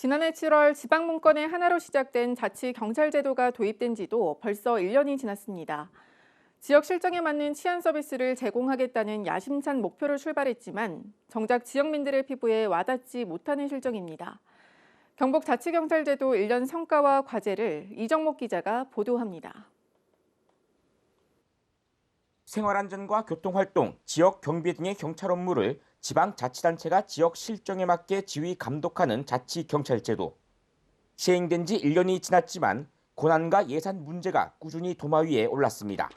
지난해 7월 지방 문건의 하나로 시작된 자치 경찰 제도가 도입된 지도 벌써 1년이 지났습니다. 지역 실정에 맞는 치안 서비스를 제공하겠다는 야심찬 목표로 출발했지만 정작 지역민들의 피부에 와닿지 못하는 실정입니다. 경북 자치경찰제도 1년 성과와 과제를 이정목 기자가 보도합니다. 생활안전과 교통활동, 지역 경비 등의 경찰 업무를 지방자치단체가 지역 실정에 맞게 지휘 감독하는 자치경찰제도. 시행된 지 1년이 지났지만 고난과 예산 문제가 꾸준히 도마 위에 올랐습니다.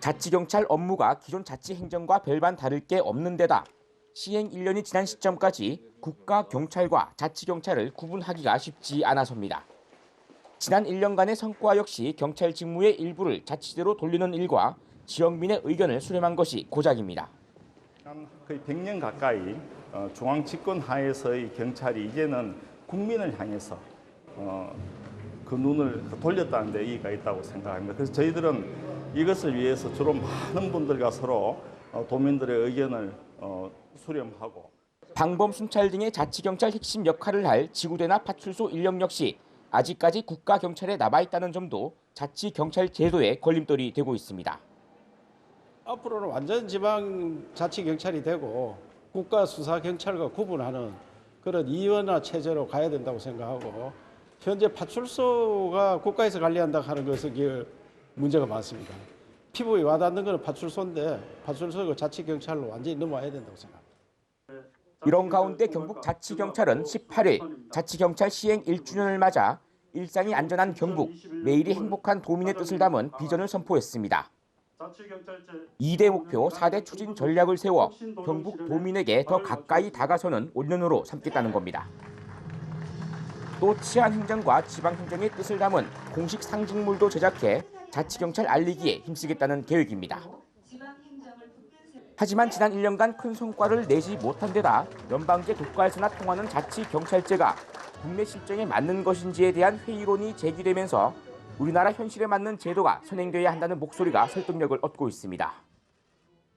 자치경찰 업무가 기존 자치행정과 별반 다를 게 없는 데다 시행 1년이 지난 시점까지 국가경찰과 자치경찰을 구분하기가 쉽지 않아서입니다. 지난 1년간의 성과 역시 경찰 직무의 일부를 자치대로 돌리는 일과 지역민의 의견을 수렴한 것이 고작입니다. 한 거의 100년 가까이 어, 중앙 집권 하에서의 경찰이 이제는 국민을 향해서 어, 그 눈을 돌렸다는 데 의의가 있다고 생각합니다. 그래서 저희들은 이것을 위해서 주로 많은 분들과 서로 어, 도민들의 의견을 어, 수렴하고 방범 순찰 등의 자치경찰 핵심 역할을 할 지구대나 파출소 인력 역시 아직까지 국가경찰에 남아있다는 점도 자치경찰 제도의 걸림돌이 되고 있습니다. 앞으로는 완전 지방 자치 경찰이 되고 국가 수사 경찰과 구분하는 그런 이원화 체제로 가야 된다고 생각하고 현재 파출소가 국가에서 관리한다 하는 것은 그 문제가 많습니다. 피부에 와닿는 것은 파출소인데 파출소가 자치 경찰로 완전히 넘어와야 된다고 생각합니다. 이런 가운데 경북 자치경찰은 18일 자치경찰 시행 1주년을 맞아 일상이 안전한 경북, 매일이 행복한 도민의 뜻을 담은 비전을 선포했습니다. 2대 목표 4대 추진 전략을 세워 경북 도민에게 더 가까이 다가서는 5년으로 삼겠다는 겁니다. 또 치안 행정과 지방 행정의 뜻을 담은 공식 상징물도 제작해 자치경찰 알리기에 힘쓰겠다는 계획입니다. 하지만 지난 1년간 큰 성과를 내지 못한 데다 연방제 국가에서나 통하는 자치경찰제가 국내 실정에 맞는 것인지에 대한 회의론이 제기되면서 우리나라 현실에 맞는 제도가 선행돼야 한다는 목소리가 설득력을 얻고 있습니다.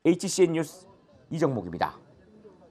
HCN 뉴스 이정목입니다.